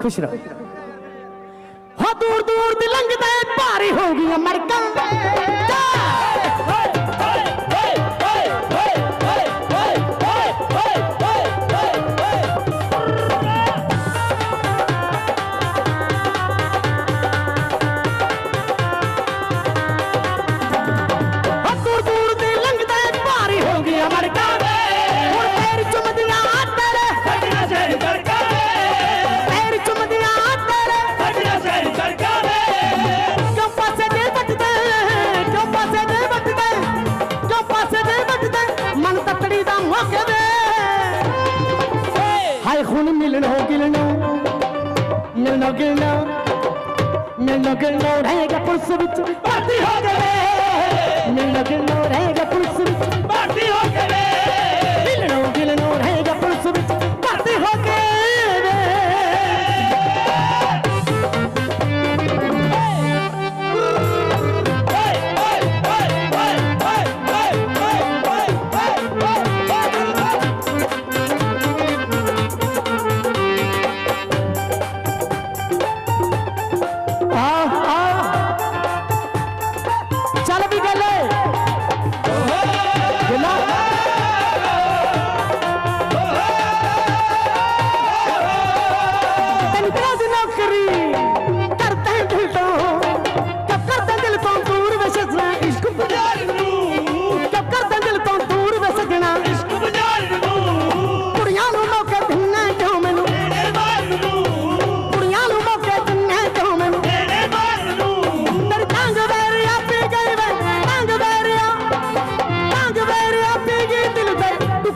ਖੁਸ਼ ਰਹੋ। ਹੋ ਦੂਰ ਦੂਰ ਦੀ ਲੰਘਦੇ ਭਾਰੀ ਹੋ ਗਈਆਂ ਮੜਕਾਂ ਹਾਏ ਹੁਣ ਮਿਲਣਾ ਗਿਲਣਾ। ਮਿਲਣਾ ਗਿਲਣਾ। ਮਿਲਣਾ ਗਿਲਣਾ ਰਹੇਗਾ ਪੁਰਸ ਵਿੱਚ। ਭਰਤੀ ਹੋ ਜਾਵੇ। ਮਿਲਣਾ ਗਿਲਣਾ ਰਹੇਗਾ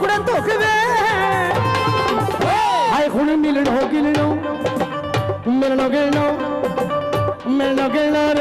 ಕುಡಂತ ಹೋಗಿವೆ ಹಾಯ್ ಹುಳಿ ಮಿಲಣ ಹೋಗಿಲ್ಲ ನಾವು ಮಿಲಣ ಗಿಳಣ ಮಿಲಣ ಗಿಳರ